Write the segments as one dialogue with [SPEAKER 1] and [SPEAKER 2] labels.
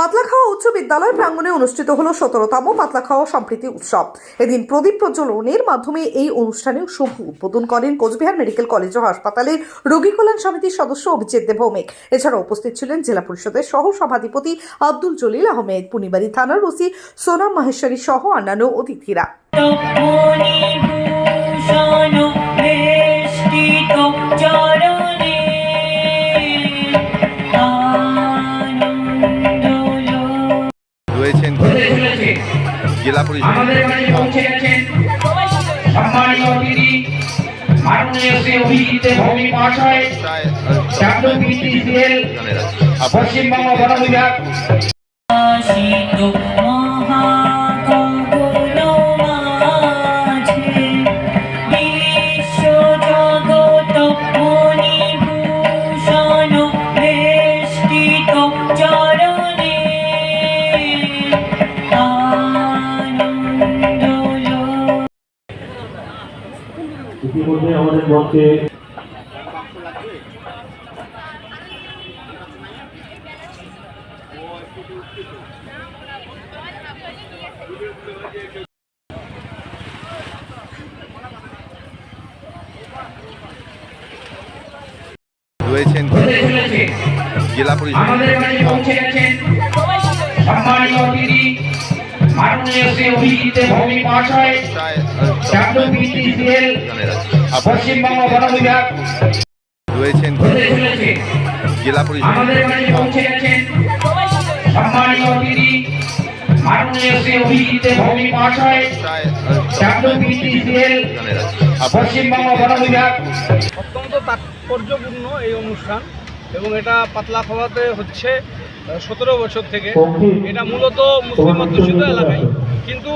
[SPEAKER 1] পাতলাখাওয়া উচ্চ বিদ্যালয় প্রাঙ্গণে অনুষ্ঠিত হলো সতেরোতম পাতলাখাওয়া সম্প্রীতি উৎসব। এদিন প্রদীপ প্রজ্বলনের মাধ্যমে এই অনুষ্ঠানে শুভ উদ্বোধন করেন কোচবিহার মেডিকেল কলেজ ও হাসপাতালের রোগী কল্যাণ সমিতির সদস্য অভিজিৎ দেব ভৌমিক। এছাড়া উপস্থিত ছিলেন জেলা পরিষদের সহ সভাধিপতি আব্দুল জলিল আহমেদ, পুনিবাড়ি থানার ওসি সোনাম মাহেশ্বরী সহ অন্যান্য অতিথিরা।
[SPEAKER 2] আমাদের কাছে পৌঁছে গেছেন। সম্মানীয় অতিথি মাননীয় শ্রী অভিজিৎ ভৌমিক মহাশয় পশ্চিমবঙ্গ বন বিভাগ।
[SPEAKER 3] ইতিমধ্যে আমাদের মঞ্চে
[SPEAKER 4] রয়েছেন জেলা পরিষদ।
[SPEAKER 2] আমাদের কাছে পৌঁছে গেছেন সম্মানীয় অতিথি মহাশয় পশ্চিমবঙ্গ বন বিভাগ।
[SPEAKER 4] রয়েছেন জেলা পরিষদ।
[SPEAKER 2] আমাদের কাছে পৌঁছে গেছেন সম্মানীয় অতিথি মাননীয় শ্রী অভিজিৎ ভৌমিক মহাশয়
[SPEAKER 4] প্রায়
[SPEAKER 2] ডাব্লিউবিটিসিএল
[SPEAKER 4] জনের আছে
[SPEAKER 2] পশ্চিমবঙ্গ বন বিভাগ।
[SPEAKER 5] অত্যন্ত তাৎপর্যপূর্ণ এই অনুষ্ঠান এবং এটা পাতলা খাওয়াতে হচ্ছে। সতেরো বছর থেকে এটা মূলত মুসলিম অধ্যুষিত এলাকায়। কিন্তু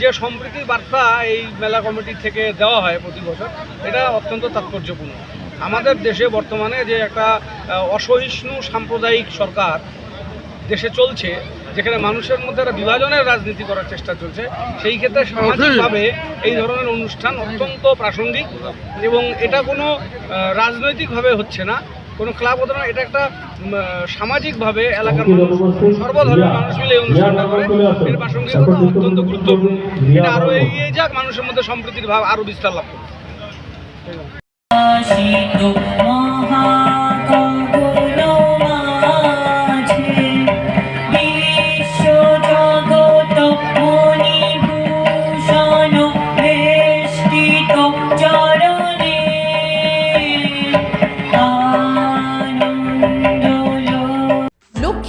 [SPEAKER 5] যে সম্প্রীতির বার্তা এই মেলা কমিটি থেকে দেওয়া হয় প্রতি বছর এটা অত্যন্ত তাৎপর্যপূর্ণ। আমাদের দেশে বর্তমানে যে একটা অসহিষ্ণু সাম্প্রদায়িক সরকার দেশে চলছে যেখানে মানুষের মধ্যে একটা বিভাজনের রাজনীতি করার চেষ্টা চলছে সেই ক্ষেত্রে সামাজিকভাবে এই ধরনের অনুষ্ঠান অত্যন্ত প্রাসঙ্গিক এবং এটা কোনো রাজনৈতিকভাবে হচ্ছে না। কোনো ক্লাব হতো না, এটা একটা সামাজিকভাবে এলাকার মানুষ, সর্বধর্মের মানুষ মিলে এই অনুষ্ঠানটা করে। এর প্রাসঙ্গিকতা অত্যন্ত গুরুত্বপূর্ণ। এটা আরও এগিয়ে যাক, মানুষের মধ্যে সম্প্রীতির ভাব আরও বিস্তার লাভ করুক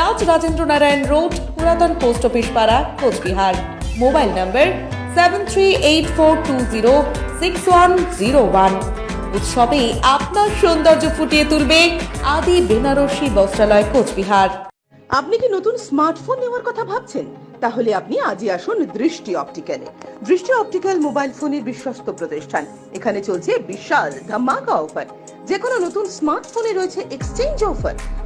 [SPEAKER 6] Raj Rajendra Narayan road, পুরাতন পোস্ট অফিস পাড়া, Coochbehar. Mobile number seven three eight four two zero six one zero one উৎসবে আপনার সৌন্দর্য ফুটিয়ে তুলবে আদি বেনারসি বস্ত্রালয়, কোচবিহার।
[SPEAKER 1] আপনি কি নতুন স্মার্টফোন নেওয়ার কথা ভাবছেন? তাহলে আপনি আজই আসুন দৃষ্টি অপটিক্যালে দৃষ্টি অপটিক্যাল মোবাইল ফোনের বিশ্বস্ত প্রতিষ্ঠান। এখানে চলছে বিশাল ধামাকা অফার। যে কোনো নতুন স্মার্টফোনে রয়েছে এক্সচেঞ্জ অফার।